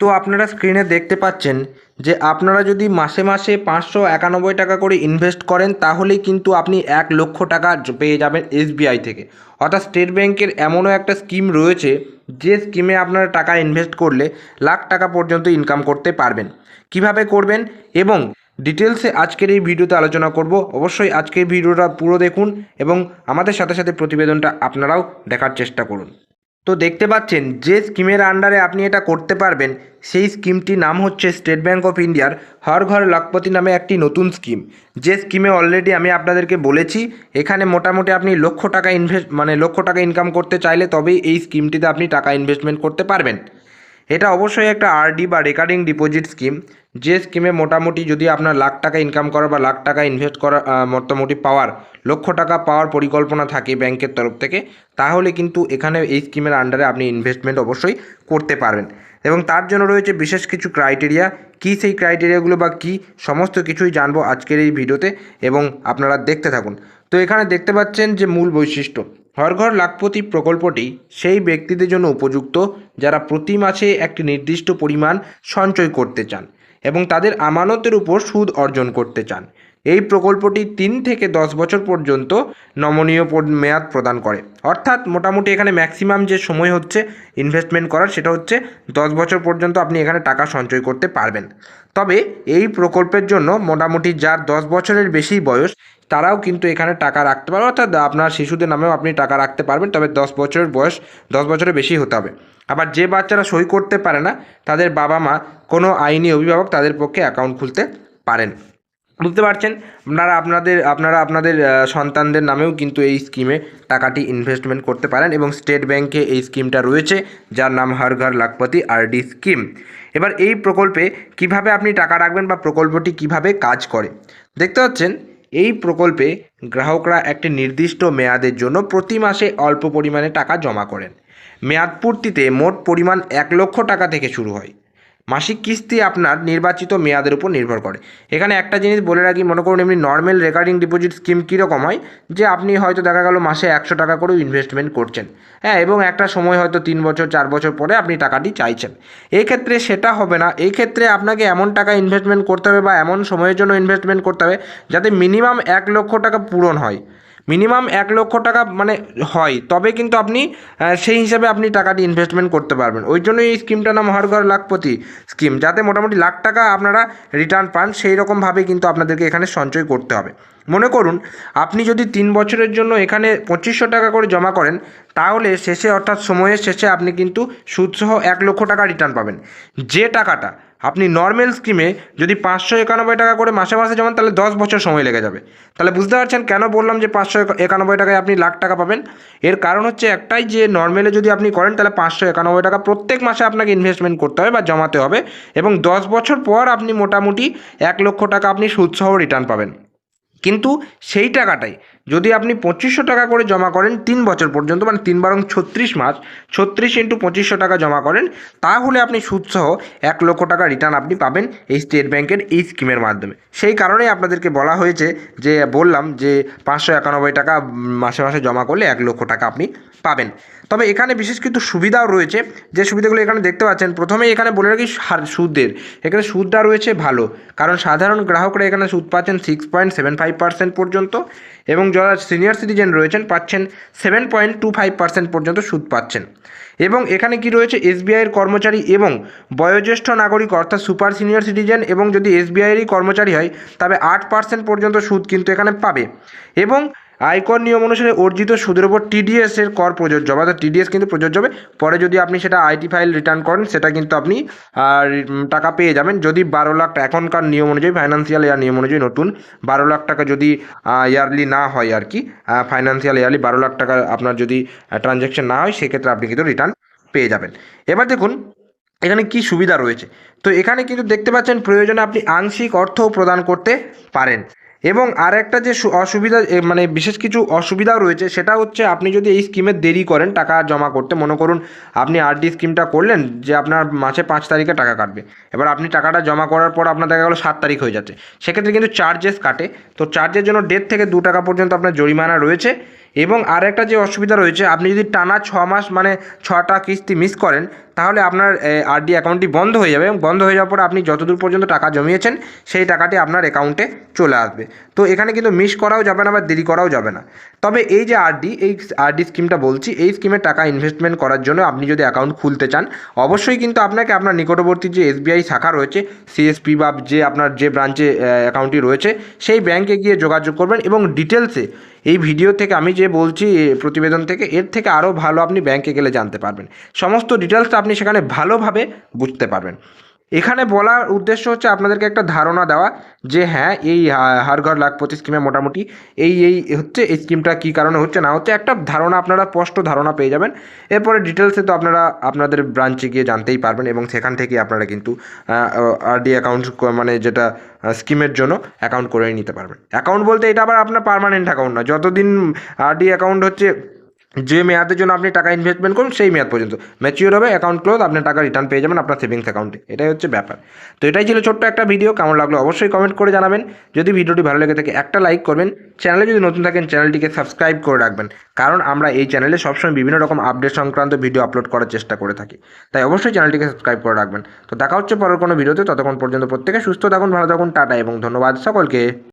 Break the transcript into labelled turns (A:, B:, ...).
A: তো আপনারা স্ক্রিনে দেখতে পাচ্ছেন যে আপনারা যদি মাসে মাসে পাঁচশো একানব্বই টাকা করে ইনভেস্ট করেন, তাহলেই কিন্তু আপনি এক লক্ষ টাকা পেয়ে যাবেন এসবিআই থেকে। অর্থাৎ স্টেট ব্যাংকের এমনও একটা স্কিম রয়েছে যে স্কিমে আপনারা টাকা ইনভেস্ট করলে লাখ টাকা পর্যন্ত ইনকাম করতে পারবেন। কীভাবে করবেন? এবং ডিটেলসে আজকের এই ভিডিওতে আলোচনা করব। অবশ্যই আজকের ভিডিওটা পুরো দেখুন এবং আমাদের সাথে সাথে প্রতিবেদনটা আপনারাও দেখার চেষ্টা করুন। তো দেখতে পাচ্ছেন, যে স্কিমের আন্ডারে আপনি এটা করতে পারবেন, সেই স্কিমটির নাম হচ্ছে স্টেট ব্যাঙ্ক অফ ইন্ডিয়ার হর ঘর লাখপতি নামে একটি নতুন স্কিম। যে স্কিমে অলরেডি আমি আপনাদেরকে বলেছি, এখানে মোটামুটি আপনি লক্ষ টাকা ইনভেস্ট মানে লক্ষ টাকা ইনকাম করতে চাইলে তবেই এই স্কিমটিতে আপনি টাকা ইনভেস্টমেন্ট করতে পারবেন। এটা অবশ্যই একটা আরডি বা রেকারিং ডিপোজিট স্কিম যে স্কিমে মোটামুটি যদি আপনার লাখ টাকা ইনকাম করা বা লাখ টাকা ইনভেস্ট করা মোটামুটি পাওয়ার, লক্ষ টাকা পাওয়ার পরিকল্পনা থাকে ব্যাংকের তরফ থেকে, তাহলে কিন্তু এখানে এই স্কিমের আন্ডারে আপনি ইনভেস্টমেন্ট অবশ্যই করতে পারবেন। এবং তার জন্য রয়েছে বিশেষ কিছু ক্রাইটেরিয়া কী সেই ক্রাইটেরিয়াগুলো বা কী সমস্ত কিছুই জানব আজকের এই ভিডিওতে এবং আপনারা দেখতে থাকুন। তো এখানে দেখতে পাচ্ছেন যে মূল বৈশিষ্ট্য, হর ঘর লাখপতি প্রকল্পটি সেই ব্যক্তিদের জন্য উপযুক্ত যারা প্রতি মাসে একটি নির্দিষ্ট পরিমাণ সঞ্চয় করতে চান। এবং তাদের আমানতের উপর সুদ অর্জন করতে চান। এই প্রকল্পটি তিন থেকে দশ বছর পর্যন্ত নমনীয় মেয়াদ প্রদান করে। অর্থাৎ মোটামুটি এখানে ম্যাক্সিমাম যে সময় হচ্ছে ইনভেস্টমেন্ট করার সেটা হচ্ছে দশ বছর পর্যন্ত আপনি এখানে টাকা সঞ্চয় করতে পারবেন। তবে এই প্রকল্পের জন্য মোটামুটি যার দশ বছরের বেশি বয়স, তারাও কিন্তু এখানে টাকা রাখতে পারবে। অর্থাৎ আপনার শিশুদের নামেও আপনি টাকা রাখতে পারবেন, তবে দশ বছরের বয়স দশ বছরের বেশি হতে হবে। আবার যে বাচ্চারা সই করতে পারে না, তাদের বাবা মা কোনো আইনি অভিভাবক তাদের পক্ষে অ্যাকাউন্ট খুলতে পারেন। বুঝতে পারছেন? আপনারা আপনাদের আপনারা আপনাদের সন্তানদের নামেও কিন্তু এই স্কিমে টাকাটি ইনভেস্টমেন্ট করতে পারেন এবং স্টেট ব্যাংকে এই স্কিমটা রয়েছে, যার নাম হর ঘর লাখপতি আরডি স্কিম এবার এই প্রকল্পে কীভাবে আপনি টাকা রাখবেন বা প্রকল্পটি কীভাবে কাজ করে? দেখতে পাচ্ছেন এই প্রকল্পে গ্রাহকরা একটি নির্দিষ্ট মেয়াদের জন্য প্রতি মাসে অল্প পরিমাণে টাকা জমা করেন। মেয়াদ পূর্তিতে মোট পরিমাণ এক লক্ষ টাকা থেকে শুরু হয়। মাসিক কিস্তি আপনার নির্বাচিত মেয়াদের উপর নির্ভর করে। এখানে একটা জিনিস বলে রাখি, মনে করুন এমনি নর্মাল রেকারিং ডিপোজিট স্কিম কীরকম হয়, যে আপনি হয়তো দেখা গেল মাসে একশো টাকা করেও ইনভেস্টমেন্ট করছেন। হ্যাঁ এবং একটা সময় হয়তো তিন বছর, চার বছর পরে আপনি টাকাটি চাইছেন। এই ক্ষেত্রে সেটা হবে না। এই ক্ষেত্রে আপনাকে এমন টাকা ইনভেস্টমেন্ট করতে হবে বা এমন সময়ের জন্য ইনভেস্টমেন্ট করতে হবে, যাতে মিনিমাম এক লক্ষ টাকা পূরণ হয়। মিনিমাম এক লক্ষ টাকা মানে হয়, তবে কিন্তু আপনি সেই হিসাবে আপনি টাকাটি ইনভেস্টমেন্ট করতে পারবেন। ওই জন্যই এই স্কিমটার নাম হর ঘর লাখপতি স্কিম যাতে মোটামুটি লাখ টাকা আপনারা রিটার্ন পান, সেই রকমভাবে কিন্তু আপনাদেরকে এখানে সঞ্চয় করতে হবে। মনে করুন, আপনি যদি তিন বছরের জন্য এখানে পঁচিশশো টাকা করে জমা করেন, তাহলে শেষে অর্থাৎ সময়ের শেষে আপনি কিন্তু সুদসহ এক লক্ষ টাকা রিটার্ন পাবেন। যে টাকাটা আপনি নর্মাল স্কিমে যদি পাঁচশো একানব্বই টাকা করে মাসে মাসে জমান, তাহলে দশ বছর সময় লেগে যাবে। তাহলে বুঝতে পারছেন কেন বললাম যে পাঁচশো একানব্বই টাকায় আপনি লাখ টাকা পাবেন? এর কারণ হচ্ছে একটাই যে নর্মালে যদি আপনি করেন, তাহলে পাঁচশো একানব্বই টাকা প্রত্যেক মাসে আপনাকে ইনভেস্টমেন্ট করতে হবে বা জমাতে হবে এবং দশ বছর পর আপনি মোটামুটি এক লক্ষ টাকা আপনি সুদসহ রিটার্ন পাবেন। কিন্তু সেই টাকাটাই যদি আপনি পঁচিশশো টাকা করে জমা করেন তিন বছর পর্যন্ত মানে তিন বারং ছত্রিশ মাস, ছত্রিশ ইন্টু পঁচিশশো টাকা জমা করেন, তাহলে আপনি সুদসহ এক লক্ষ টাকা রিটার্ন আপনি পাবেন এই স্টেট ব্যাংকের এই স্কিমের মাধ্যমে। সেই কারণেই আপনাদেরকে বলা হয়েছে যে, বললাম যে, পাঁচশো একানব্বই টাকা মাসে মাসে জমা করলে এক লক্ষ টাকা আপনি পাবেন। তবে এখানে বিশেষ কিছু সুবিধাও রয়েছে। যে সুবিধাগুলো এখানে দেখতে পাচ্ছেন, প্রথমেই এখানে বলে রাখি সুদের। এখানে সুদটা রয়েছে ভালো, কারণ সাধারণ গ্রাহকরা এখানে সুদ পাচ্ছেন six point seven five percent পর্যন্ত এবং যারা সিনিয়র সিটিজেন রয়েছেন পাচ্ছেন seven point two five percent পর্যন্ত সুদ পাচ্ছেন। এবং এখানে কি রয়েছে? এসবিআইয়ের কর্মচারী এবং বয়োজ্যেষ্ঠ নাগরিক, অর্থাৎ সুপার সিনিয়র সিটিজেন এবং যদি এসবিআইয়েরই কর্মচারী হয়, তবে আট পার্সেন্ট পর্যন্ত সুদ কিন্তু এখানে পাবে। এবং আয়কর নিয়ম অনুসারে অর্জিত সুদের উপর টিডিএস এর কর প্রযোজ্য, অর্থাৎ টিডিএস কিন্তু প্রযোজ্য হবে। পরে যদি আপনি সেটা আইটি ফাইল রিটার্ন করেন, সেটা কিন্তু আপনি টাকা পেয়ে যাবেন। যদি বারো লাখ এখনকার নিয়ম অনুযায়ী ফাইন্যান্সিয়াল ইয়ার নিয়ম অনুযায়ী নতুন, বারো লাখ টাকা যদি ইয়ারলি না হয় আর কি ফাইন্যান্সিয়াল ইয়ারলি বারো লাখ টাকা আপনার যদি ট্রানজ্যাকশন না হয়, সেক্ষেত্রে আপনি কিন্তু রিটার্ন পেয়ে যাবেন। এবার দেখুন, এখানে কি সুবিধা রয়েছে। তো এখানে কিন্তু দেখতে পাচ্ছেন, প্রয়োজনে আপনি আংশিক অর্থও প্রদান করতে পারেন। এবং আর একটা যে অসুবিধা মানে বিশেষ কিছু অসুবিধাও রয়েছে, সেটা হচ্ছে আপনি যদি এই স্কিমে দেরি করেন, টাকা জমা করতে, মনে করুন আপনি আরডি স্কিমটা করলেন, যে আপনার মাসে পাঁচ তারিখে টাকা কাটবে। এবার আপনি টাকাটা জমা করার পর আপনার দেখা গেলো সাত তারিখ হয়ে যাচ্ছে। সেক্ষেত্রে কিন্তু চার্জেস কাটে। তো চার্জের জন্য ডেট থেকে দু টাকা পর্যন্ত আপনার জরিমানা রয়েছে। এবং আর একটা যে অসুবিধা রয়েছে, আপনি যদি টানা ছ মাস মানে ছটা কিস্তি মিস করেন, তাহলে আপনার আরডি অ্যাকাউন্টটি বন্ধ হয়ে যাবে এবং বন্ধ হয়ে যাওয়ার পর আপনি যতদূর পর্যন্ত টাকা জমিয়েছেন, সেই টাকাটি আপনার অ্যাকাউন্টে চলে আসবে। তো এখানে কিন্তু মিস করাও যাবে না বা দেরি করাও যাবে না। তবে এই যে আরডি এই আরডি স্কিমটা বলছি, এই স্কিমে টাকা ইনভেস্টমেন্ট করার জন্য আপনি যদি অ্যাকাউন্ট খুলতে চান, অবশ্যই কিন্তু আপনাকে আপনার নিকটবর্তী যে এসবিআই শাখা রয়েছে সিএসপি বা যে আপনার যে ব্রাঞ্চে অ্যাকাউন্টটি রয়েছে, সেই ব্যাংকে গিয়ে যোগাযোগ করবেন এবং ডিটেলসে এই ভিডিও থেকে আমি যে বলছি প্রতিবেদন থেকে, এর থেকে আরও ভালো আপনি ব্যাংকে গেলে জানতে পারবেন। সমস্ত ডিটেলসটা আপনি সেখানে ভালোভাবে বুঝতে পারবেন। এখানে বলার উদ্দেশ্য হচ্ছে আপনাদেরকে একটা ধারণা দেওয়া যে হ্যাঁ এই হার ঘর লাখপতি স্কিমে মোটামুটি এই এই হচ্ছে এই স্কিমটা কী কারণে হচ্ছে না হচ্ছে একটা ধারণা আপনারা স্পষ্ট ধারণা পেয়ে যাবেন। এরপরে ডিটেলসে তো আপনারা আপনাদের ব্রাঞ্চে গিয়ে জানতেই পারবেন এবং সেখান থেকেই আপনারা কিন্তু আরডি অ্যাকাউন্ট মানে যেটা স্কিমের জন্য অ্যাকাউন্ট করে নিতে পারবেন। অ্যাকাউন্ট বলতে এটা আবার আপনার পার্মানেন্ট অ্যাকাউন্ট না। যতদিন আরডি অ্যাকাউন্ট হচ্ছে যে মেয়াদের জন্য আপনি টাকা ইনভেস্টমেন্ট করুন, সেই মেয়াদ পর্যন্ত। ম্যাচিওর হবে অ্যাকাউন্ট ক্লোজ আপনি টাকা রিটার্ন পেয়ে যাবেন আপনার সেভিংস অ্যাকাউন্টে এটাই হচ্ছে ব্যাপার। তো এটাই ছিল ছোট্ট একটা ভিডিও কেমন লাগল অবশ্যই কমেন্ট করে জানাবেন। যদি ভিডিওটি ভালো লেগে থাকে, একটা লাইক করবেন। চ্যানেলে যদি নতুন থাকেন চ্যানেলটিকে সাবস্ক্রাইব করে রাখবেন। কারণ আমরা এই চ্যানেলে সবসময় বিভিন্ন রকম আপডেট সংক্রান্ত ভিডিও আপলোড করার চেষ্টা করে থাকি। তাই অবশ্যই চ্যানেলটিকে সাবস্ক্রাইব করে রাখবেন। তো দেখা হচ্ছে পরের কোনো ভিডিওতে ততক্ষণ পর্যন্ত প্রত্যেকে সুস্থ থাকুন, ভালো থাকুন, টাটা এবং ধন্যবাদ সকলকে।